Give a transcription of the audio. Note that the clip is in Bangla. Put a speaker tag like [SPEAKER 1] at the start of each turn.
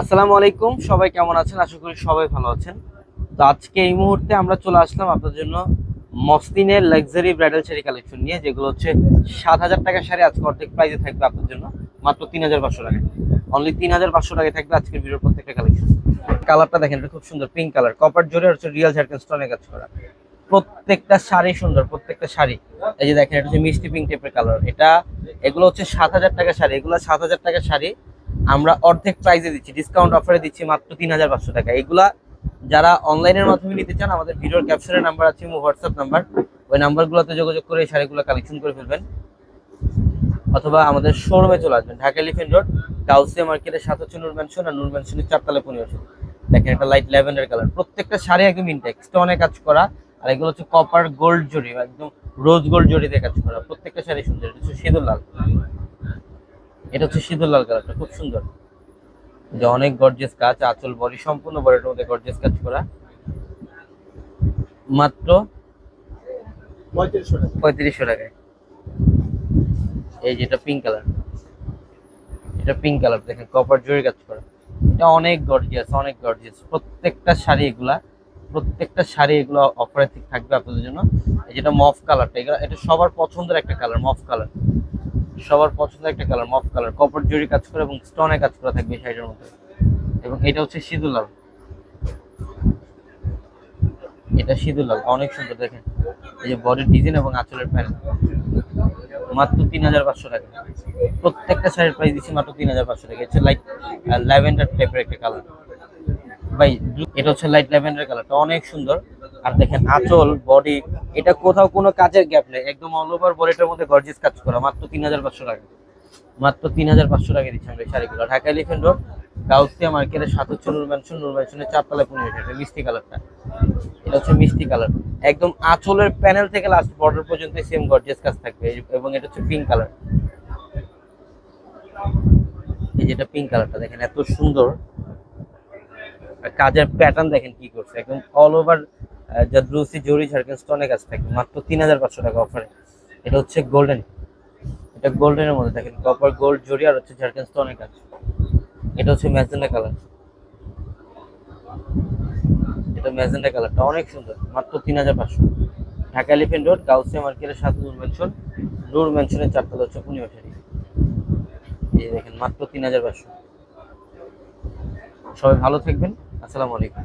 [SPEAKER 1] আসসালামু আলাইকুম, সবাই কেমন আছেন? আশা করি সবাই ভালো আছেন। তো আজকে এই মুহূর্তে আমরা চলে আসলাম আপনার জন্য মসলিনের লাক্সারি ব্রাইডাল শাড়ি কালেকশন নিয়ে, যেগুলো হচ্ছে সাত হাজার টাকা শাড়ি আজকে অর্ধেক প্রাইজে থাকবে আপনার জন্য, মাত্র তিন হাজার পাঁচশো টাকা অনলি তিন হাজার পাঁচশো টাকা থাকবে আজকের ভিডিওর প্রত্যেকটা কালেকশন কালারটা দেখেন, এটা খুব সুন্দর পিঙ্ক কালার কপার জোরে হচ্ছে রিয়েল ঝাড়খান স্টোনে কাজ করা। প্রত্যেকটা শাড়ি সুন্দর, প্রত্যেকটা শাড়ি। এই যে দেখেন, এটা হচ্ছে মিষ্টি পিঙ্ক টাইপের কালার এটা, এগুলো হচ্ছে সাত হাজার টাকা শাড়ি, এগুলো সাত হাজার টাকা শাড়ি। আমরা অর্ধেক প্রাইসে দিচ্ছি ডিসকাউন্ট অফারে দিচ্ছি মাত্র তিন হাজার পাঁচশো টাকা। এগুলা যারা অনলাইনের মাধ্যমে নিতে চান, আমাদের ভিডিওর ক্যাপশনের নাম্বার আছে হোয়াটসঅ্যাপ নাম্বার ওই নাম্বারগুলোতে যোগাযোগ করে এই শাড়িগুলো কালেকশন করে ফেলবেন। অথবা আমাদের শোরুমে চলে আসবেন, ঢাকা এলিফেন্ট রোড গাউসিয়া মার্কেটের সাত হচ্ছে নূর ম্যানশন আর নূর ম্যানশনের চারতলা পনেরো দেখেন একটা লাইট ল্যাভেন্ডার কালার প্রত্যেকটা শাড়ি একদম ইনটেক স্টোনে কাজ করা, আর এগুলো হচ্ছে কপার গোল্ড জড়ি, একদম রোজ গোল্ড জড়িতে কাজ করা। প্রত্যেকটা শাড়ি সুন্দর সিঁদুর লাল। এটা হচ্ছে সিঁদুর লাল কালারটা খুব সুন্দর। যে অনেক গর্জিয়াস কাজ আঁচল বডি সম্পূর্ণ বডির মধ্যে গর্জিয়াস কাজ করা। মাত্র
[SPEAKER 2] পঁয়ত্রিশশো
[SPEAKER 1] টাকায়। এই যেটা পিঙ্ক কালার এটা পিঙ্ক কালার দেখেন কপার জরি কাজ করা। এটা অনেক গর্জিয়াস অনেক গর্জিয়াস প্রত্যেকটা শাড়ি এগুলা প্রত্যেকটা শাড়ি এগুলো অফারে থাকবে আপনাদের জন্য। এই যেটা মফ কালারটা এগুলো এটা সবার পছন্দের একটা কালার মফ কালার সবার পছন্দের একটা কালার মফ কালার কপার জরি কাজ করে এবং স্টোনে কাজ করা থাকবে শাড়িটার মধ্যে। এবং এটা হচ্ছে সিঁদুর লাল এটা সিঁদুর লাল অনেক সুন্দর, দেখেন। এই যে বডির ডিজাইন এবং আঁচলের প্যান্ট। মাত্র তিন হাজার পাঁচশো টাকা। প্রত্যেকটা শাড়ির প্রাইস দিচ্ছি মাত্র তিন হাজার পাঁচশো টাকা। হচ্ছে লাইট ল্যাভেন্ডার টাইপের একটা কালার ভাই এটা হচ্ছে লাইট ল্যাভেন্ডার কালারটা অনেক সুন্দর। আর দেখেন আঁচল বডি এটা কোথাও কোনো কাজের গ্যাপ নেই। একদম অল ওভার বডিটার মধ্যে গর্জিস কাজ করা। মাত্র তিন হাজার পাঁচশো টাকা। মাত্র তিন হাজার পাঁচশো টাকা দিচ্ছি আমরা এই শাড়িগুলো। ঢাকা এলিফেন্ট রোড গাউসিয়া মার্কেটের সাত হচ্ছে নূর ম্যানশন নূর ম্যানশনের চারতলায় পনেরো এটা মিষ্টি কালারটা। এটা হচ্ছে মিষ্টি কালার। একদম আঁচলের প্যানেল থেকে লাস্ট বর্ডার পর্যন্ত সেম গর্জিয়াস কাজ থাকবে। এবং এটা হচ্ছে পিঙ্ক কালার এই যেটা পিঙ্ক কালারটা দেখেন এত সুন্দর। কাজের প্যাটার্ন দেখেন কি করছে। একদম অল ওভার জাদ্রুসি জরি ঝাড়খান স্টোনে কাজ থাকবে। মাত্র তিন হাজার পাঁচশো টাকা অফারে এটা হচ্ছে গোল্ডেন এটা গোল্ডেনের মধ্যে দেখেন কপার গোল্ড জরি আর হচ্ছে ঝাড়খান স্টোনে কাজ। এটা হচ্ছে ম্যাজেন্ডা কালার এটা ম্যাজেন্ডা কালারটা অনেক সুন্দর। মাত্র তিন হাজার পাঁচশো। ঢাকা এলিফেন্ট রোড গাউসিয়া মার্কেটের সাথে নূর ম্যানশন নূর ম্যানশনের চারতলা হচ্ছে পূর্ণিমা শাড়ি এই দেখেন, মাত্র তিন হাজার পাঁচশো। সবাই ভালো থাকবেন। আসসালামু আলাইকুম।